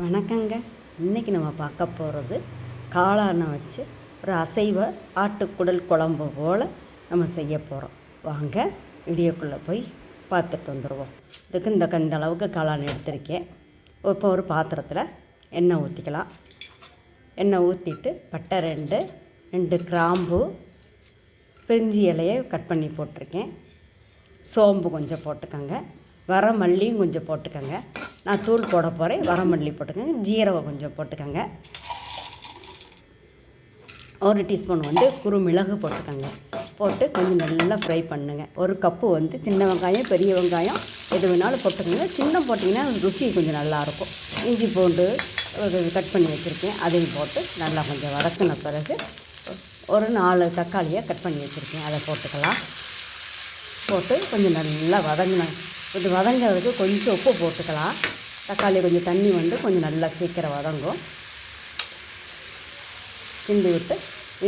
வணக்கங்க. இன்றைக்கி நம்ம பார்க்க போகிறது காளானை வச்சு ஒரு அசைவ ஆட்டுக்குடல் குழம்பு போல் நம்ம செய்ய போகிறோம் வாங்க இடியக்குள்ளே போய் பார்த்துட்டு வந்துடுவோம் இதுக்கு இந்த இந்த அளவுக்கு காளான் எடுத்திருக்கேன். இப்போ ஒரு பாத்திரத்தில் எண்ணெய் ஊற்றிக்கலாம் எண்ணெய் ஊற்றிட்டு பட்டை ரெண்டு ரெண்டு கிராம்பு பிரிஞ்சி இலையை கட் பண்ணி போட்டிருக்கேன். சோம்பு கொஞ்சம் போட்டுக்கோங்க. வரமல்லியும் கொஞ்சம் போட்டுக்கோங்க. நான் தூள் போட போகிறேன் வரமல்லி போட்டுக்கோங்க. ஜீரகம் கொஞ்சம் போட்டுக்கோங்க. ஒரு டீஸ்பூன் வந்து குறுமிளகு போட்டுக்கோங்க. போட்டு கொஞ்சம் நல்லா ஃப்ரை பண்ணுங்க. ஒரு கப்பு வந்து சின்ன வெங்காயம் பெரிய வெங்காயம் எது வேணாலும் போட்டுக்கோங்க. சின்ன போட்டிங்கன்னா ருசி கொஞ்சம் நல்லாயிருக்கும். இஞ்சி பூண்டு கட் பண்ணி வச்சுருக்கேன். அதையும் போட்டு நல்லா கொஞ்சம் வதக்கின பிறகு ஒரு நாலு தக்காளியை கட் பண்ணி வச்சுருக்கேன். அதை போட்டுக்கலாம். போட்டு கொஞ்சம் நல்லா வதங்கின கொஞ்சம் வதங்கிறதுக்கு கொஞ்சம் உப்பு போட்டுக்கலாம். தக்காளி கொஞ்சம் தண்ணி வந்து கொஞ்சம் நல்லா சீக்கிரம் வதங்கும். கிண்டி விட்டு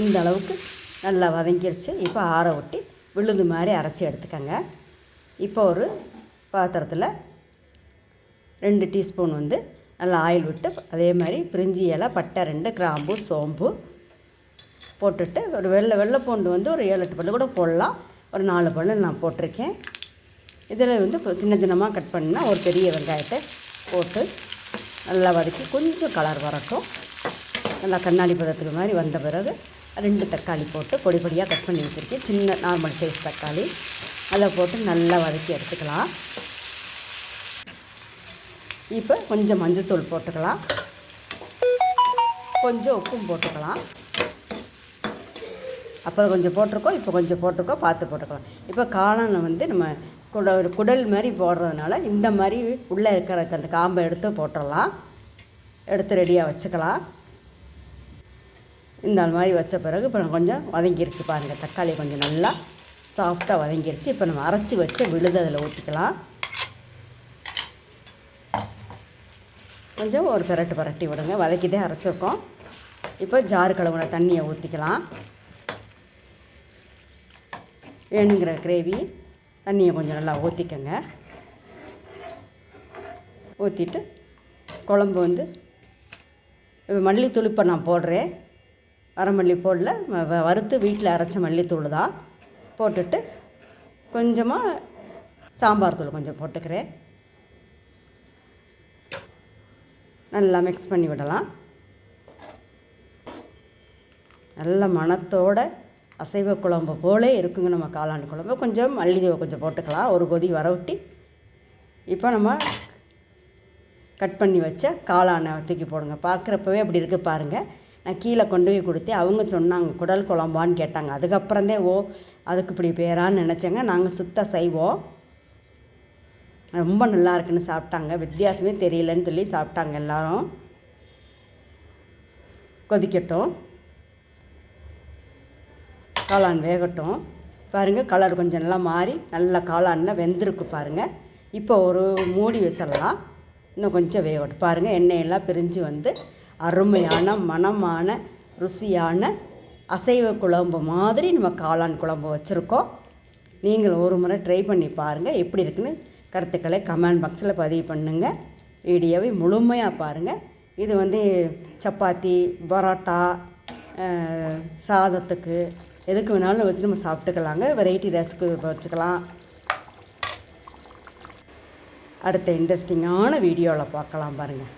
இந்த அளவுக்கு நல்லா வதங்கிருச்சு. இப்போ ஆற ஒட்டி விழுது மாதிரி அரைச்சி எடுத்துக்கோங்க. இப்போ ஒரு பாத்திரத்தில் ரெண்டு டீஸ்பூன் வந்து நல்லா ஆயில் விட்டு அதே மாதிரி பிரிஞ்சி இலை பட்டை ரெண்டு கிராம்பு சோம்பு போட்டுட்டு ஒரு வெள்ளை வெள்ளை பூண்டு வந்து ஒரு ஏழு எட்டு பல்லு கூட போடலாம். ஒரு நாலு பல்லு நான் போட்டிருக்கேன். இதில் வந்து சின்ன சின்னமாக கட் பண்ணால் ஒரு பெரிய வெங்காயத்தை போட்டு நல்லா வதக்கி கொஞ்சம் கலர் வரட்டும். நல்லா கண்ணாடி பதத்துக்கு மாதிரி வந்த பிறகு ரெண்டு தக்காளி போட்டு பொடி பொடியாக கட் பண்ணி வச்சுருக்கேன். சின்ன நார்மல் சைஸ் தக்காளி. அதில் போட்டு நல்லா வதக்கி எடுத்துக்கலாம். இப்போ கொஞ்சம் மஞ்சள்தூள் போட்டுக்கலாம். கொஞ்சம் உப்பும் போட்டுக்கலாம். அப்போ கொஞ்சம் போட்டிருக்கோம். இப்போ கொஞ்சம் போட்டிருக்கோம். பார்த்து போட்டுக்கலாம். இப்போ காளானை வந்து நம்ம குட ஒரு குடல் மாதிரி போடுறதுனால இந்த மாதிரி உள்ளே இருக்கிற அந்த காம்பை எடுத்து போட்டுடலாம். எடுத்து ரெடியாக வச்சுக்கலாம். இந்த மாதிரி வச்ச பிறகு இப்போ கொஞ்சம் வதங்கிருச்சு பாருங்கள் தக்காளி கொஞ்சம் நல்லா சாஃப்டாக வதங்கிருச்சு. இப்போ நம்ம அரைச்சி வச்ச விழுது அதில் ஊற்றிக்கலாம் கொஞ்சம் ஒரு பிரட்டு பரட்டி விடுங்க. வதக்கிட்டே அரைச்சிருக்கோம் இப்போ ஜாரு கழுவுன தண்ணியை ஊற்றிக்கலாம் வேணுங்கிற கிரேவி தண்ணியை கொஞ்சம் நல்லா ஊற்றிக்கங்க ஊற்றிட்டு குழம்பு வந்து மல்லித்தூள் இப்போ நான் போடுறேன். வரமல்லி போடல வறுத்து வீட்டில் அரைச்ச மல்லித்தூள் தான். போட்டுட்டு கொஞ்சமாக சாம்பார் தூள் கொஞ்சம் போட்டுக்கிறேன். நல்லா மிக்ஸ் பண்ணி விடலாம். நல்ல மணத்தோடு அசைவ குழம்பு போலே இருக்குங்க நம்ம காளான் குழம்பு. கொஞ்சம் மல்லி கொஞ்சம் போட்டுக்கலாம். ஒரு கொதி வரவிட்டி இப்போ நம்ம கட் பண்ணி வச்ச காளானை தூக்கி போடுங்க. பார்க்குறப்பவே அப்படி இருக்குது பாருங்கள் நான் கீழே கொண்டு போய் கொடுத்தேன். அவங்க சொன்னாங்க குடல் குழம்பான்னு கேட்டாங்க. அதுக்கப்புறந்தே ஓ அதுக்கு இப்படி பேரான்னு நினச்சேங்க. நாங்கள் சுத்தம் செய்வோம். ரொம்ப நல்லா இருக்குன்னு சாப்பிட்டாங்க. வித்தியாசமே தெரியலன்னு சொல்லி சாப்பிட்டாங்க எல்லோரும். கொதிக்கட்டும். காளான் வேகட்டும். பாருங்கள் கலர் கொஞ்சம் நல்லா மாறி நல்லா காளானில் வெந்திருக்கு பாருங்கள் இப்போ ஒரு மூடி வச்சிடலாம். இன்னும் கொஞ்சம் வேகட்டும். பாருங்கள் எண்ணெயெல்லாம் பிரிஞ்சு வந்து அருமையான மனமான ருசியான அசைவ குழம்பு மாதிரி நம்ம காளான் குழம்பு வச்சுருக்கோம். நீங்கள் ஒரு முறை ட்ரை பண்ணி பாருங்கள் எப்படி இருக்குன்னு கருத்துக்களை கமெண்ட் பாக்ஸில் பதிவு பண்ணுங்கள் வீடியோவை முழுமையாக பாருங்கள் இது வந்து சப்பாத்தி பரோட்டா சாதத்துக்கு எதுக்கு வேணாலும் வச்சு நம்ம சாப்பிட்டுக்கலாங்க. வெரைட்டி ரைஸ்க்கு வச்சுக்கலாம். அடுத்த இன்ட்ரெஸ்டிங்கான வீடியோவில் பார்க்கலாம் பாருங்கள்